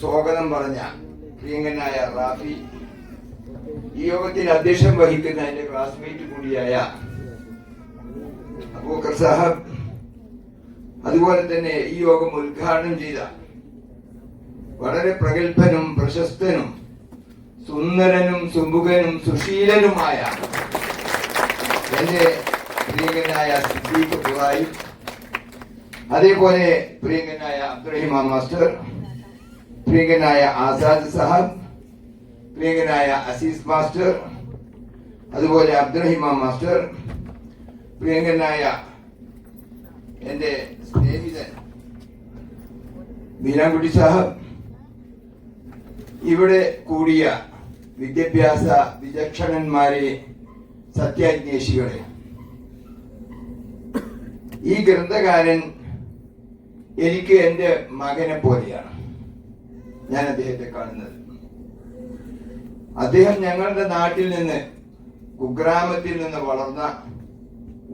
സ്വാഗതം പറഞ്ഞ പ്രിയങ്കനായ റാഫി ഈ യോഗത്തിൽ അധ്യക്ഷം വഹിക്കുന്ന എന്റെ ക്ലാസ്മേറ്റ് കൂടിയായ അബൂക്കർ സാഹബ് അതുപോലെ തന്നെ ഈ യോഗം ഉദ്ഘാടനം ചെയ്ത വളരെ പ്രഗത്ഭനും പ്രശസ്തനും സുന്ദരനും സുമുഖനും സുശീലനുമായ എന്റെ പ്രിയങ്കനായ സിദ്ദീഖ് ബുറായി അതേപോലെ പ്രിയങ്കനായ അബ്ദുറഹിമ മാസ്റ്റർ പ്രിയങ്കനായ ആസാദ് സാഹബ് പ്രിയങ്കനായ അസീസ് മാസ്റ്റർ അതുപോലെ അബ്ദുറഹിമ മാസ്റ്റർ പ്രിയങ്കനായ എന്റെ സ്നേഹിതൻ മീനാൻകുട്ടി സാഹബ് ഇവിടെ കൂടിയ വിദ്യാഭ്യാസ വിചക്ഷണന്മാരെ സത്യാന്വേഷികളെ ഈ ഗ്രന്ഥകാരൻ എനിക്ക് എന്റെ മകനെ പോലെയാണ് ഞാൻ അദ്ദേഹത്തെ കാണുന്നത്. അദ്ദേഹം ഞങ്ങളുടെ നാട്ടിൽ നിന്ന് കുഗ്രാമത്തിൽ നിന്ന് വളർന്ന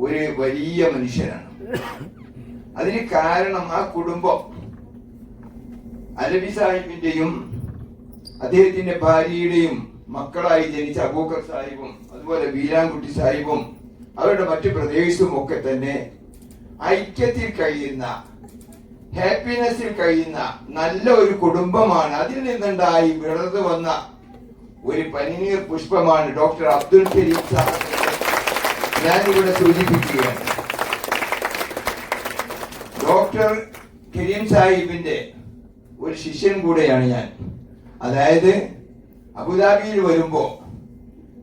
ഒരു വലിയ മനുഷ്യനാണ്. അതിന് കാരണം ആ കുടുംബം അലബി സാഹിബിന്റെയും അദ്ദേഹത്തിന്റെ ഭാര്യയുടെയും മക്കളായി ജനിച്ച അബൂക്കർ സാഹിബും അതുപോലെ വീരാൻകുട്ടി സാഹിബും അവരുടെ മറ്റു പ്രദേശവും ഒക്കെ തന്നെ ഐക്യത്തിൽ കഴിയുന്ന ഹാപ്പിനെസ്സിൽ കഴിയുന്ന നല്ല ഒരു കുടുംബമാണ്. അതിൽ നിന്നുണ്ടായി വിളർന്നു വന്ന ഒരു പനിനീർ പുഷ്പമാണ് ഡോക്ടർ അബ്ദുൽ കരീം സാർ. ഞാനിവിടെ സൂചിപ്പിക്കുകയാണ്. ഡോക്ടർ കരീം സാഹിബിന്റെ ഒരു ശിഷ്യൻ കൂടെയാണ് ഞാൻ. അതായത് അബുദാബിയിൽ വരുമ്പോ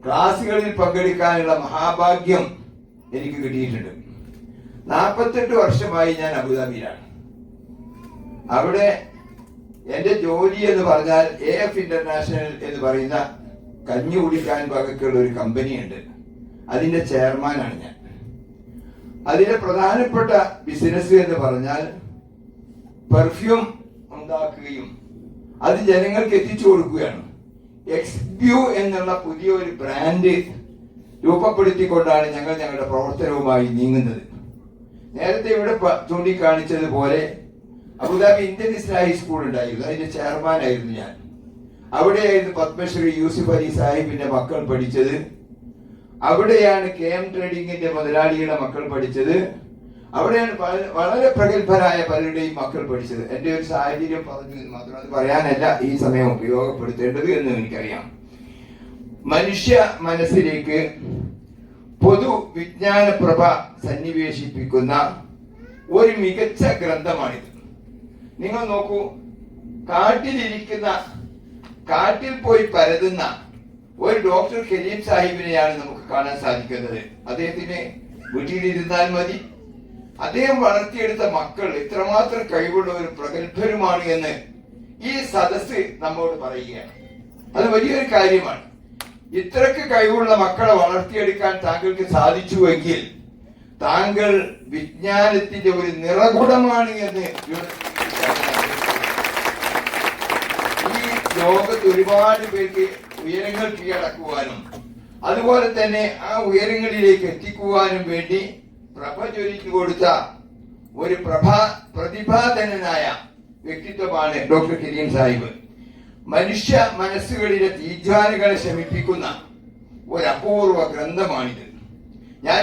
ക്ലാസ്സുകളിൽ പങ്കെടുക്കാനുള്ള മഹാഭാഗ്യം എനിക്ക് കിട്ടിയിട്ടുണ്ട്. നാൽപ്പത്തെട്ട് വർഷമായി ഞാൻ അബുദാബിയിലാണ്. അവിടെ എന്റെ ജോലി എന്ന് പറഞ്ഞാൽ എ എഫ് ഇന്റർനാഷണൽ എന്ന് പറയുന്ന കഞ്ഞി കുടിക്കാൻ വകക്കുള്ള ഒരു കമ്പനിയുണ്ട്. അതിന്റെ ചെയർമാനാണ് ഞാൻ. അതിന്റെ പ്രധാനപ്പെട്ട ബിസിനസ് എന്ന് പറഞ്ഞാൽ പെർഫ്യൂം ഉണ്ടാക്കുകയും അത് ജനങ്ങൾക്ക് എത്തിച്ചു കൊടുക്കുകയാണ്. എക്സ്ബ്യൂ എന്നുള്ള പുതിയ ഒരു ബ്രാൻഡ് രൂപപ്പെടുത്തിക്കൊണ്ടാണ് ഞങ്ങൾ ഞങ്ങളുടെ പ്രവർത്തനവുമായി നീങ്ങുന്നത്. നേരത്തെ ഇവിടെ ചൂണ്ടിക്കാണിച്ചതുപോലെ Abu Dhabi Indian Islahi school ഉണ്ടായിരുന്നു. അതിന്റെ ചെയർമാൻ ആയിരുന്നു ഞാൻ. അവിടെയായിരുന്നു പത്മശ്രീ യൂസുഫ് അലി സാഹിബിന്റെ മക്കൾ പഠിച്ചത്. അവിടെയാണ് കെ എം ട്രേഡിംഗിന്റെ മുതലാളിയുടെ മക്കൾ പഠിച്ചത്. അവിടെയാണ് വളരെ പ്രഗത്ഭരായ പലരുടെയും മക്കൾ പഠിച്ചത്. എന്റെ ഒരു സാഹചര്യം പറഞ്ഞു മാത്രം അത് പറയാനല്ല ഈ സമയം ഉപയോഗപ്പെടുത്തേണ്ടത് എന്ന് എനിക്കറിയാം. മനുഷ്യ മനസ്സിലേക്ക് പൊതു വിജ്ഞാന പ്രഭ സന്നിവേശിപ്പിക്കുന്ന ഒരു മികച്ച ഗ്രന്ഥമാണിത്. നിങ്ങൾ നോക്കൂ കാട്ടിലിരിക്കുന്ന കാട്ടിൽ പോയി പരതുന്ന ഒരു ഡോക്ടർ ഖലീം സാഹിബിനെയാണ് നമുക്ക് കാണാൻ സാധിക്കുന്നത്. അദ്ദേഹത്തിന് വീട്ടിലിരുന്നാൽ മതി. അദ്ദേഹം വളർത്തിയെടുത്ത മക്കൾ ഇത്രമാത്രം കഴിവുള്ളവരും പ്രഗത്ഭരുമാണ് എന്ന് ഈ സദസ് നമ്മോട് പറയുകയാണ്. അത് വലിയൊരു കാര്യമാണ്. ഇത്രക്ക് കഴിവുള്ള മക്കളെ വളർത്തിയെടുക്കാൻ താങ്കൾക്ക് സാധിച്ചുവെങ്കിൽ താങ്കൾ വിജ്ഞാനത്തിന്റെ ഒരു നിറകുടമാണ് എന്ന് ഈ ലോകത്ത് ഒരുപാട് പേർക്ക് ഉയരങ്ങൾ കീഴടക്കുവാനും അതുപോലെ തന്നെ ആ ഉയരങ്ങളിലേക്ക് എത്തിക്കുവാനും വേണ്ടി പ്രഭ ചൊരിച്ചു കൊടുത്ത ഒരു പ്രഭാ പ്രതിഭാധനനായ വ്യക്തിത്വമാണ് ഡോക്ടർ കരീം സാഹിബ്. മനുഷ്യ മനസ്സുകളിലെ തീജ്വാനുകളെ ശമിപ്പിക്കുന്ന ഒരു അപൂർവ ഗ്രന്ഥമാണിത്.